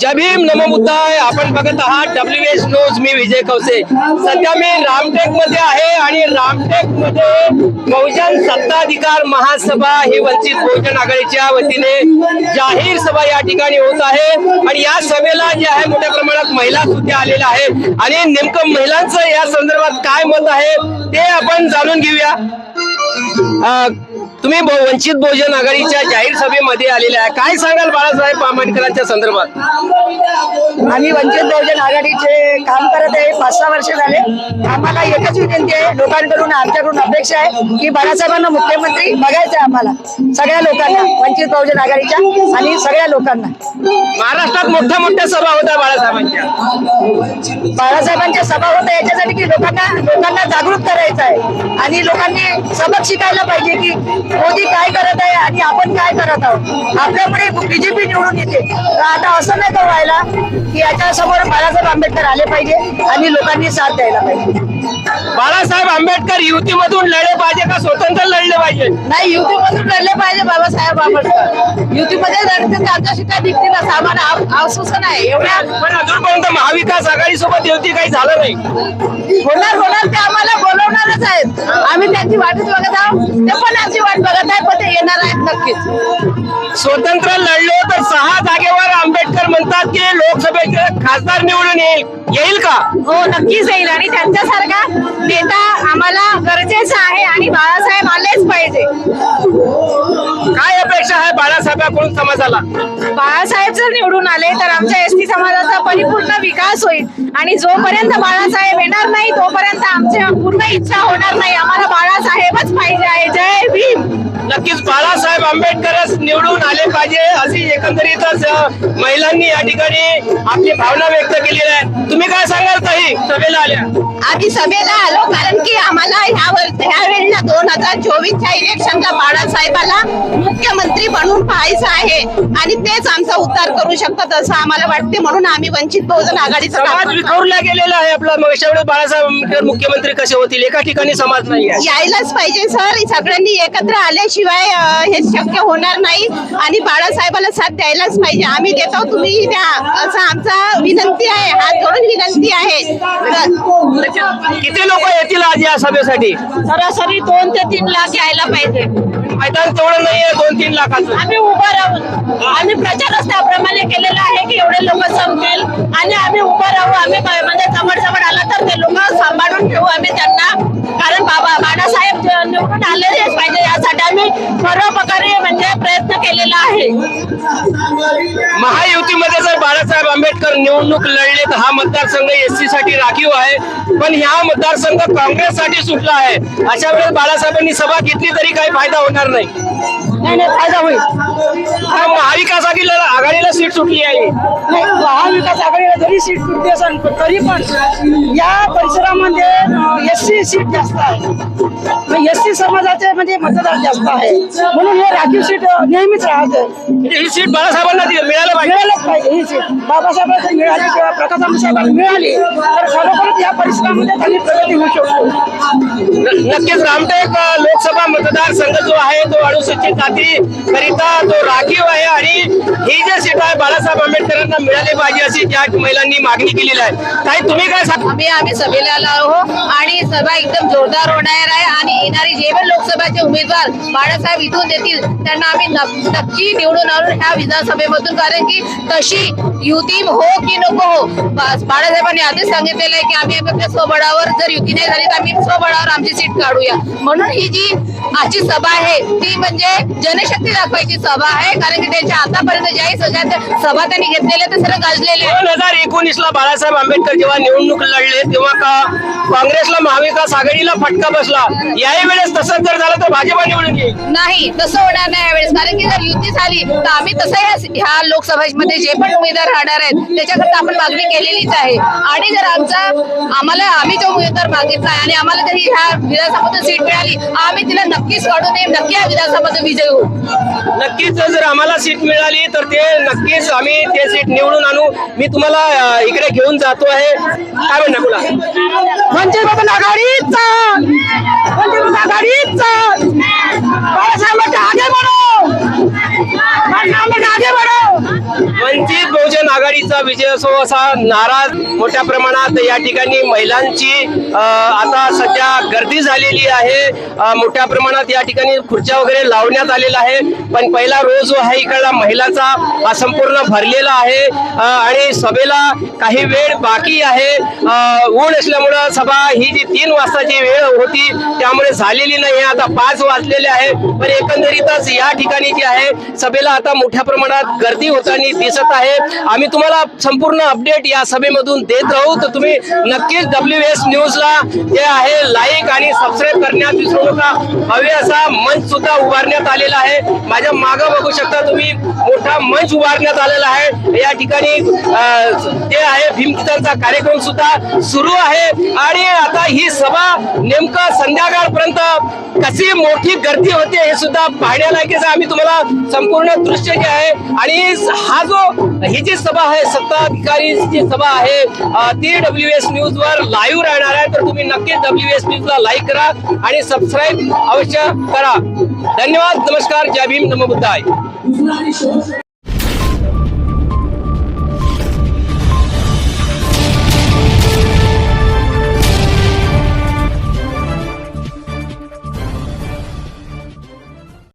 जय भीम नमो बुद्धाय. आपण बघत आहात डब्ल्यू एच न्यूज मी विजय कवसे सध्या मी रामटेकमध्ये आहे आणि रामटेकमध्ये बहुजन सत्ताधिकार महासभा ही वंचित बहुजन आघाडीच्या वतीने जाहीर सभा या ठिकाणी होत आहे. आणि या सभेला जे आहे मोठ्या प्रमाणात महिला सुद्धा आलेल्या आहेत. आणि नेमकं महिलांचं या संदर्भात काय मत आहे ते आपण जाणून घेऊया. तुम्ही वंचित बहुजन आघाडीच्या जाहीर सभेमध्ये आलेल्या आहे. काय सांगाल बाळासाहेब आंबेडकरांच्या संदर्भात? आम्ही वंचित बहुजन आघाडीचे काम करत आहे. पाच सहा वर्ष झाले. आम्हाला एकच विनंती आहे. लोकांकडून आमच्याकडून अपेक्षा आहे की बाळासाहेबांना मुख्यमंत्री बघायचं आहे आम्हाला. सगळ्या लोकांना वंचित बहुजन आघाडीच्या आणि सगळ्या लोकांना. महाराष्ट्रात मोठ्या मोठ्या सभा होत्या बाळासाहेबांच्या. बाळासाहेबांच्या सभा होत आहे याच्यासाठी की लोकांना लोकांना जागरूक करायचं आहे. आणि लोकांनी सबक शिकायला पाहिजे की मोदी काय करत आहे आणि आपण काय करत आहोत? आपल्यामुळे बीजेपी निवडून येते. तर आता असं नाही का व्हायला की याच्यासमोर बाळासाहेब आंबेडकर आले पाहिजे आणि लोकांनी साथ द्यायला पाहिजे? बाळासाहेब आंबेडकर युतीमधून लढले पाहिजे का स्वतंत्र लढले पाहिजे? नाही युतीमधून लढले पाहिजे बाबासाहेब आंबेडकर. युतीमध्ये लढते तर आमच्या शिकाय निघतील असं आम्हाला आश्वासन आहे. एवढ्या पण अजूनपर्यंत महाविकास आघाडी सोबत युती काही झालं नाही. होणार होणार ते आम्हाला बोलवणारच आहेत. आम्ही त्यांची वाटच बघत आहोत. ते पण आमची वाट बघत आहे पण ते येणार आहेत नक्कीच. स्वतंत्र लढलो तर सहा जागेवर आंबेडकर म्हणतात की लोकसभेचे खासदार निवडून येईल. येईल का? हो नक्कीच येईल आणि त्यांच्यासारखा नेता आम्हाला गरजेचा आहे आणि बाळासाहेब आलेच पाहिजे. काय अपेक्षा आहे बाळासाहेबांकडून समाजाला? बाळासाहेब जर निवडून आले तर आमच्या एस टी समाजाचा परिपूर्ण विकास होईल. आणि जोपर्यंत बाळासाहेब येणार नाही तोपर्यंत आमच्या पूर्ण इच्छा होणार नाही. आम्हाला बाळासाहेबच पाहिजे आहे. जय भीम! नक्कीच बाळासाहेब आंबेडकरच निवडून आले पाहिजे अशी एकंदरीतच महिलांनी या ठिकाणी आपली भावना व्यक्त केली आहे. तुम्ही काय सांगाल ताई? सभेला आल्या. आम्ही सभेला आलो कारण की आम्हाला ह्या ह्या वेळेला दोन हजार चोवीसच्या इलेक्शनला बाळासाहेबाला मुख्यमंत्री बनवून पाहायचं आहे. आणि तेच आमचा उद्धार करू शकतात असं आम्हाला वाटते. म्हणून आम्ही वंचित बहुजन आघाडीचं काम समाज करतो. विखुरला गेलेला आहे आपला. बाळासाहेब आंबेडकर मुख्यमंत्री कसे होतील? एका ठिकाणी समाज नाही आहे. यायलाच पाहिजे सर. सगळ्यांनी एकत्र आल्याशिवाय अं, हे शक्य होणार नाही. आणि बाळासाहेबाला साथ द्यायलाच पाहिजे. आम्ही देतो तुम्ही द्या. असं आमचा विनंती आहे. हात जोडून विनंती आहे. तर किती लोक येतील आज या सभेसाठी? सरासरी दोन ते तीन लाख यायला पाहिजे. मैदान तेवढं नाहीये दोन तीन लाखाचं. आम्ही उभं राहून आम्ही प्रचारच त्याप्रमाणे केलेला आहे की एवढे लोक संपतील आणि आम्ही उभं राहू. आम्ही म्हणजे जवळ जवळ आला तर ते लोक सांभाळून ठेवू आम्ही त्यांना. कारण बाबा बाळासाहेब निवडून आलेलेच पाहिजे. यासाठी आम्ही सर्वप्रकारे म्हणजे प्रयत्न केलेला आहे. महायुतीमध्ये जर बाळासाहेब आंबेडकर निवडणूक लढले तर हा मतदारसंघ एससी साठी राखीव आहे. पण ह्या मतदारसंघ काँग्रेससाठी सुटला आहे. अशा वेळेस बाळासाहेबांनी सभा घेतली तरी काही फायदा होणार नाही. नाही नाही फायदा होईल. महाविकास आघाडीला आघाडीला सीट सुटली आहे. नाही, महाविकास आघाडीला जरी सीट सुटली असेल तरी पण या परिसरामध्ये एस सी सीट जास्त आहे. एस सी समाजाचे म्हणजे मतदार जास्त आहे. म्हणून हे राखीव सीट नेहमीच राहते. ही सीट बाळासाहेबांना मिळायला पाहिजे. मिळालंच पाहिजे ही सीट. बाबासाहेबांना जर मिळाली किंवा प्रकाश आंबेडकरांना मिळाली तर खरोखरच या परिसरामध्ये त्यांनी प्रगती होऊ शकतो. नक्कीच रामटेक लोकसभा मतदारसंघ जो आहे तो अनुसूचित जाती करिता तो राखीव आहे आणि ही जे सीट आहे बाळासाहेब आंबेडकरांना मिळाली पाहिजे अशी त्या महिलांनी मागणी केलेली आहे. ताई तुम्ही काय सांग आम्ही आम्ही सभेला आलो आहो आणि सभा एकदम जोरदार होणार आहे आणि येणारी जे पण लोकसभाचे उमेदवार बाळासाहेब इथून देतील त्यांना आम्ही नक्की निवडून आणून ह्या विधानसभेमधून कारण की तशी युती हो की नको हो बाळासाहेबांनी आधीच सांगितलेलं आहे की आम्ही आपल्या स्वबळावर जर युती नाही झाली तर आम्ही स्वबळावर आमची सीट काढूया. म्हणून ही जी आजची सभा आहे ती म्हणजे जनशक्ती दाखवायची सभा आहे. कारण की त्यांच्या आतापर्यंत ज्याही सगळ्यात सभा त्यांनी घेतलेल्या ते सर्व गाजलेले दोन हजार एकोणीस ला बाळासाहेब आंबेडकर जेव्हा निवडणूक लढले तेव्हा का काँग्रेसला महाविकास आघाडीला फटका बसला? याही वेळेस तसंच जर झालं तर भाजपा निवडून येईल. नाही तसं होणार नाही यावेळेस. कारण की जर युती झाली तर आम्ही तसं ह्या लोकसभेमध्ये जे पण उमेदवार राहणार आहेत त्याच्याकरता आपण मागणी केलेलीच आहे. आणि जर आमचा आम्हाला आम्ही जो उमेदवार मागितला आणि आम्हाला जर ह्या विधानसभेतून सीट मिळाली आम्ही तिला नक्कीच काढून नक्की या विधानसभेतून विजय नक्कीच जर आम्हाला सीट मिळाली तर ते नक्कीच आम्ही ते सीट निवडून आणू. मी तुम्हाला इकडे घेऊन जातो आहे. काय म्हणणार बोला म्हणजे बाबा आघाडीचा वंचित आघाडीचा बाळासाहेब आगे बढ़ो आगे बढ़ो वंचित बहुजन आघाडीचा विजय असो असा नारा मोठ्या प्रमाणात या ठिकाणी महिलांची आता सध्या गर्दी झालेली आहे. मोठ्या प्रमाणात या ठिकाणी खुर्च्या वगैरे लावण्यात आलेला आहे. पण पहिला रोज जो आहे इकडला महिलाचा हा संपूर्ण भरलेला आहे. आणि सभेला काही वेळ बाकी आहे. ऊन असल्यामुळं सभा ही जी तीन वाजताची वेळ होती त्यामुळे झालेली नाही आता पाच वाजलेले आहे. पण एकंदरीतच या ठिकाणी जी आहे सभेला आता मोठ्या प्रमाणात गर्दी होताना दिसत आहे आम्ही तुम्हाला संपूर्ण अपडेट या सभेमधून देत राहू. तर तुम्ही नक्कीच डब्ल्यू एस न्यूजला जे आहे लाईक आणि सबस्क्राईब करण्यात विसरू नका. हवे असा मंच सुद्धा उभारण्यात आलेला आहे. माझ्या मागं बघू शकता तुम्ही मोठा मंच उभारण्यात आलेला आहे. या ठिकाणी जे आहे भीमकितांचा कार्यक्रम सुद्धा सुरू आहे. आणि आता ही सभा नेमकं संध्याकाळपर्यंत कशी मोठी गर्दी होते हे सुद्धा पाहण्यालायकीचं आम्ही तुम्हाला संपूर्ण दृश्य जे आहे आणि हा जो ही जी सभा आहे सत्ताधिकारी जी सभा आहे ती डब्ल्यू एस न्यूज वर लाईव्ह राहणार आहे. तर तुम्ही नक्की डब्ल्यू एस न्यूज ला लाईक करा आणि सबस्क्राईब अवश्य करा. धन्यवाद. नमस्कार. जय भीम. नमो बुद्धाय.